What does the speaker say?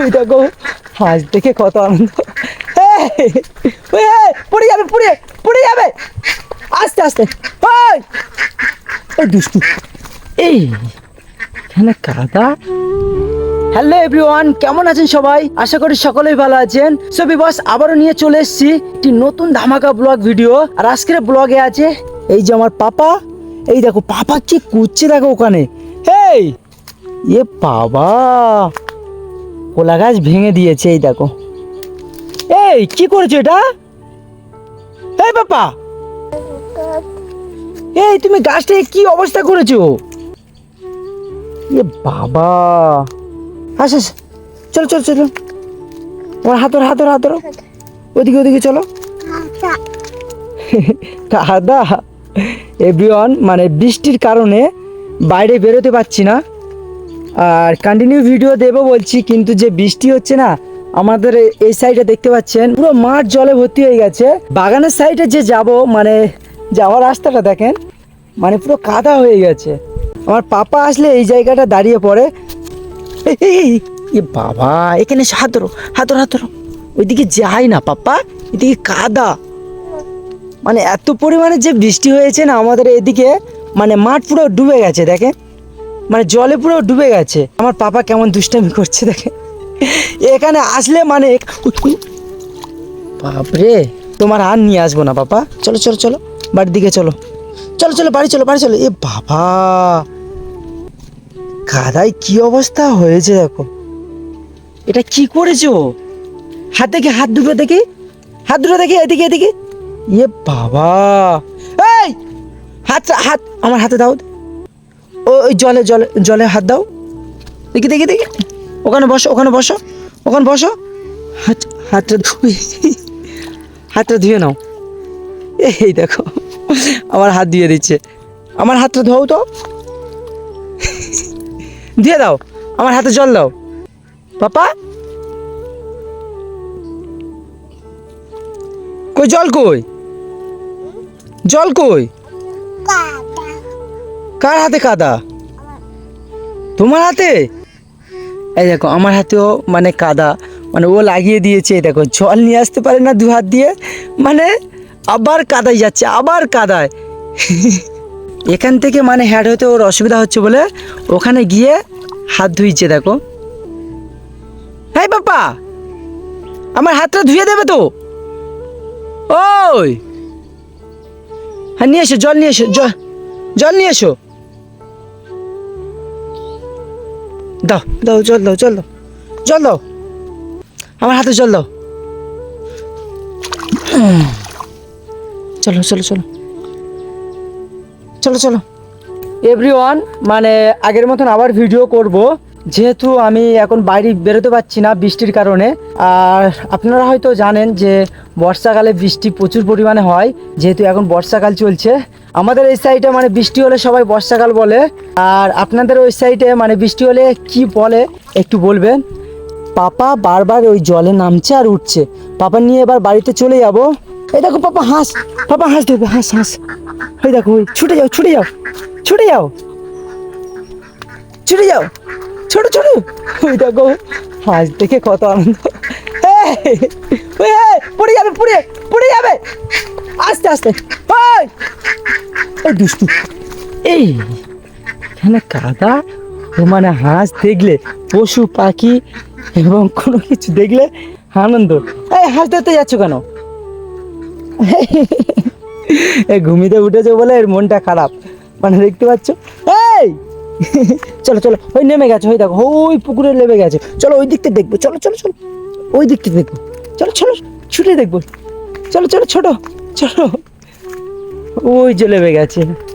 ওই দেখো, হাঁস দেখে কত আনন্দ। পড়ে যাবে, পড়ে পড়ে যাবে। আস্তে আস্তে দুষ্টু। এই, এখানে কাদা। হ্যালো এভরিওয়ান, কেমন আছেন সবাই? আশা করি সকলেই ভালো আছেন। সবই বস আবারও নিয়ে চলে এসেছি একটি নতুন ধামাকা ব্লগ ভিডিও। আর আজকের ব্লগে আছে এই যে আমার পাপা। এই দেখো, পাপা কি করছে দেখো ওখানে। এই, এ বাবা। কোলা গাছ ভেঙে দিয়েছে, এই দেখো। এই, কি করেছ এটা? এই পাপা এই, তুমি গাছটাকে কি অবস্থা করেছ? এ বাবা! আস আস, চলো চলো চলো। আমার হাতর হাতর হাতর ওদিকে ওদিকে চলো। কাদা এভরিওয়ান মানে বৃষ্টির কারণে বাইরে বেরোতে পারছি না। আর কন্টিনিউ ভিডিও দেবো বলছি, কিন্তু যে বৃষ্টি হচ্ছে না, আমাদের এই সাইডে দেখতে পাচ্ছেন, পুরো মাঠ জলে ভর্তি হয়ে গেছে। বাগানের সাইডে যে যাব মানে যাওয়ার রাস্তাটা দেখেন মানে পুরো কাদা হয়ে গেছে। আমার পাপা আসলে এই জায়গাটা দাঁড়িয়ে পড়ে। এ বাবা, এখানে হাত ধরো হাত ধরো হাত ধরো। ওইদিকে যাই না, পাপা, এদিকে কাদা। মানে এত পরিমাণে যে বৃষ্টি হয়েছে না আমাদের এদিকে মানে মাঠ পুরো ডুবে গেছে, দেখেন। মানে জলে পুরো ডুবে গেছে। আমার পাপা কেমন দুষ্টামি করছে দেখে। এখানে আসলে মানে বাপরে, তোমার আর নিয়ে আসব না পাপা। চলো চলো চলো, বাড়ির দিকে চলো। চলো চলো, বাড়ি চলো বাড়ি চলো। এ বাবা কাদায় কি অবস্থা হয়েছে দেখো। এটা কি করেছ? হাত দেখে, হাত দুটো দেখি। হাত দুটো দেখি, এদিকে এদিকে। এ বাবা, এই, হাত হাত, আমার হাতে দাও। ওই জলে জলে জলে হাত দাও। দেখি দেখি দেখি। ওখানে বসো ওখানে বসো ওখানে বসো। হাত, হাতটা ধুয়ে হাতটা ধুয়ে নাও। এই দেখো, আমার হাত ধুয়ে দিচ্ছে। আমার হাতটা ধোও তো। দিয়ে দাও, আমার হাতে জল দাও। পাপা? কই, জল কই? জল কই? কার হাতে কাদা? তোমার হাতে? এই দেখো, আমার হাতেও মানে কাদা মানে ও লাগিয়ে দিয়েছে দেখো, জল নিয়ে আসতে পারে না দু হাত দিয়ে মানে আবার কাদায় যাচ্ছে, আবার কাদায়। এখান থেকে মানে হ্যাড হতে ওর অসুবিধা হচ্ছে বলে ওখানে গিয়ে হাত ধুইছে, দেখো। হ্যাঁ বাপ্পা, আমার হাতটা ধুয়ে দেবে তো? ওই। হ্যাঁ নিয়ে এসো, জল নিয়ে এসো, জল জল নিয়ে এসো। দাও দাও, জল দাও জল দাও জল দাও। আমার হাতে জল দাও। চলো চলো চলো। চলো চলো। এভরিওয়ান মানে আগের মতন আবার ভিডিও করব। যেহেতু আমি এখন বাইরে বেরোতে পারছি না বৃষ্টির কারণে, আর আপনারা হয়তো জানেন যে বর্ষাকালে বৃষ্টি প্রচুর পরিমাণে হয়। যেহেতু এখন বর্ষাকাল চলছে আমাদের এই সাইডে মানে বৃষ্টি হলে সবাই বর্ষাকাল বলে আর আপনাদের ওই সাইডে মানে বৃষ্টি হলে কি বলে একটু বলবেন? পাপা বারবার ওই জলে নামছে আর উঠছে। পাপা নিয়ে এবার বাড়িতে চলে যাব। এই দেখো পাপা হাঁস। পাপা হাঁস দেখবে হাঁস হাঁস। ওই দেখো ওই ছুটে যাও ছুটে যাও ছুটে যাও। ছুটে যাও। ছোট ছোট। ওই দেখো হাঁস দেখে কত আনন্দ। এই, পড়ে যাবে পড়ে পড়ে যাবে। আস্তে আস্তে। দুষ্টু। এই, এখানে কাদা মানে হাঁস দেখলে, পশু, পাখি এবং কোনো কিছু দেখলে আনন্দ। এই, হাঁস দেখতে যাচ্ছ কেন? এই, ঘুমিতে উঠেছে বলে এর মনটা খারাপ। মানে দেখতে পাচ্ছ? এই! চলো চলো, ওই নেমে গেছে, ওই দেখো, ওই পুকুরে নেমে গেছে। চলো, ওই দিকটা দেখব। চলো চলো চলো, ওই দিকটা দেখব। চলো চলো, ছুটে দেখব। চলো চলো, ছোট, চলো। ওই যে লেবে গেছে।